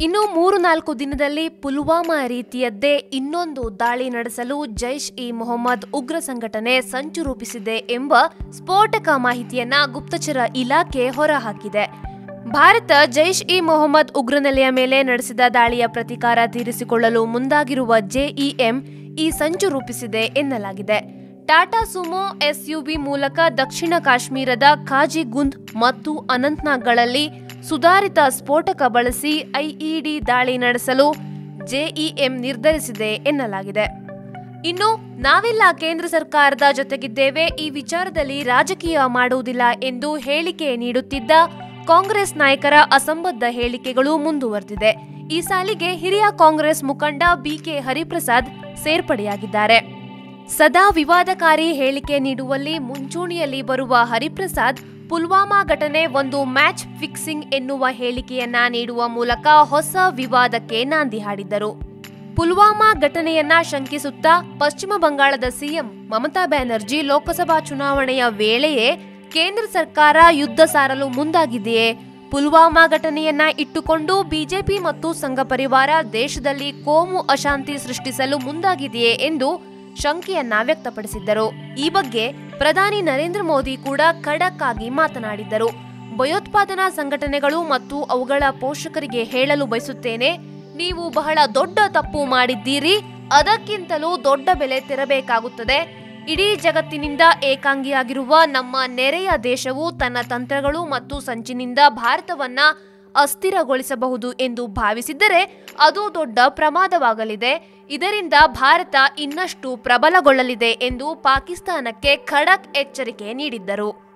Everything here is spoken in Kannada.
ಇನ್ನು ಮೂರು ನಾಲ್ಕು ದಿನದಲ್ಲಿ ಪುಲ್ವಾಮಾ ರೀತಿಯದ್ದೇ ಇನ್ನೊಂದು ದಾಳಿ ನಡೆಸಲು ಜೈಷ್ ಇ ಮೊಹಮ್ಮದ್ ಉಗ್ರ ಸಂಘಟನೆ ಸಂಚು ರೂಪಿಸಿದೆ ಎಂಬ ಸ್ಫೋಟಕ ಮಾಹಿತಿಯನ್ನ ಗುಪ್ತಚರ ಇಲಾಖೆ ಹೊರಹಾಕಿದೆ. ಭಾರತ ಜೈಷ್ ಇ ಮೊಹಮ್ಮದ್ ಉಗ್ರನೆಲೆಯ ಮೇಲೆ ನಡೆಸಿದ ದಾಳಿಯ ಪ್ರತೀಕಾರ ತೀರಿಸಿಕೊಳ್ಳಲು ಮುಂದಾಗಿರುವ ಜೆಇಎಂ ಈ ಸಂಚು ರೂಪಿಸಿದೆ ಎನ್ನಲಾಗಿದೆ. ಟಾಟಾ ಸುಮೋ ಎಸ್ಯುಬಿ ಮೂಲಕ ದಕ್ಷಿಣ ಕಾಶ್ಮೀರದ ಖಾಜಿಗುಂದ್ ಮತ್ತು ಅನಂತ್ನಾಗ್ಗಳಲ್ಲಿ ಸುಧಾರಿತ ಸ್ಫೋಟಕ ಬಳಸಿ ಐಇಡಿ ದಾಳಿ ನಡೆಸಲು ಜೆಇಎಂ ನಿರ್ಧರಿಸಿದೆ ಎನ್ನಲಾಗಿದೆ. ಇನ್ನು ನಾವೆಲ್ಲ ಕೇಂದ್ರ ಸರ್ಕಾರದ ಜೊತೆಗಿದ್ದೇವೆ, ಈ ವಿಚಾರದಲ್ಲಿ ರಾಜಕೀಯ ಮಾಡುವುದಿಲ್ಲ ಎಂದು ಹೇಳಿಕೆ ನೀಡುತ್ತಿದ್ದ ಕಾಂಗ್ರೆಸ್ ನಾಯಕರ ಅಸಂಬದ್ಧ ಹೇಳಿಕೆಗಳು ಮುಂದುವರೆದಿದೆ. ಈ ಸಾಲಿಗೆ ಹಿರಿಯ ಕಾಂಗ್ರೆಸ್ ಮುಖಂಡ ಬಿಕೆ ಹರಿಪ್ರಸಾದ್ ಸೇರ್ಪಡೆಯಾಗಿದ್ದಾರೆ. ಸದಾ ವಿವಾದಕಾರಿ ಹೇಳಿಕೆ ನೀಡುವಲ್ಲಿ ಮುಂಚೂಣಿಯಲ್ಲಿ ಬರುವ ಹರಿಪ್ರಸಾದ್ ಪುಲ್ವಾಮಾ ಘಟನೆ ಒಂದು ಮ್ಯಾಚ್ ಫಿಕ್ಸಿಂಗ್ ಎನ್ನುವ ಹೇಳಿಕೆಯನ್ನ ನೀಡುವ ಮೂಲಕ ಹೊಸ ವಿವಾದಕ್ಕೆ ನಾಂದಿ ಹಾಡಿದ್ದರು. ಪುಲ್ವಾಮಾ ಘಟನೆಯನ್ನ ಶಂಕಿಸುತ್ತಾ ಪಶ್ಚಿಮ ಬಂಗಾಳದ ಸಿಎಂ ಮಮತಾ ಬ್ಯಾನರ್ಜಿ ಲೋಕಸಭಾ ಚುನಾವಣೆಯ ವೇಳೆಯೇ ಕೇಂದ್ರ ಸರ್ಕಾರ ಯುದ್ಧ ಸಾರಲು ಮುಂದಾಗಿದೆಯೇ? ಪುಲ್ವಾಮಾ ಘಟನೆಯನ್ನ ಇಟ್ಟುಕೊಂಡು ಬಿಜೆಪಿ ಮತ್ತು ಸಂಘ ಪರಿವಾರ ದೇಶದಲ್ಲಿ ಕೋಮು ಅಶಾಂತಿ ಸೃಷ್ಟಿಸಲು ಮುಂದಾಗಿದೆಯೇ ಎಂದು ಶಂಕೆಯನ್ನ ವ್ಯಕ್ತಪಡಿಸಿದ್ದರು. ಈ ಬಗ್ಗೆ ಪ್ರಧಾನಿ ನರೇಂದ್ರ ಮೋದಿ ಕೂಡ ಖಡಕ್ ಆಗಿ ಮಾತನಾಡಿದ್ದರು. ಭಯೋತ್ಪಾದನಾ ಸಂಘಟನೆಗಳು ಮತ್ತು ಅವುಗಳ ಪೋಷಕರಿಗೆ ಹೇಳಲು ಬಯಸುತ್ತೇನೆ, ನೀವು ಬಹಳ ದೊಡ್ಡ ತಪ್ಪು ಮಾಡಿದ್ದೀರಿ, ಅದಕ್ಕಿಂತಲೂ ದೊಡ್ಡ ಬೆಲೆ ತೆರಬೇಕಾಗುತ್ತದೆ. ಇಡೀ ಜಗತ್ತಿನಿಂದ ಏಕಾಂಗಿಯಾಗಿರುವ ನಮ್ಮ ನೆರೆಯ ದೇಶವು ತನ್ನ ತಂತ್ರಗಳು ಮತ್ತು ಸಂಚಿನಿಂದ ಭಾರತವನ್ನ ಅಸ್ಥಿರಗೊಳಿಸಬಹುದು ಎಂದು ಭಾವಿಸಿದ್ದರೆ ಅದು ದೊಡ್ಡ ಪ್ರಮಾದವಾಗಲಿದೆ. ಇದರಿಂದ ಭಾರತ ಇನ್ನಷ್ಟು ಪ್ರಬಲಗೊಳ್ಳಲಿದೆ ಎಂದು ಪಾಕಿಸ್ತಾನಕ್ಕೆ ಖಡಕ್ ಎಚ್ಚರಿಕೆ ನೀಡಿದ್ದರು.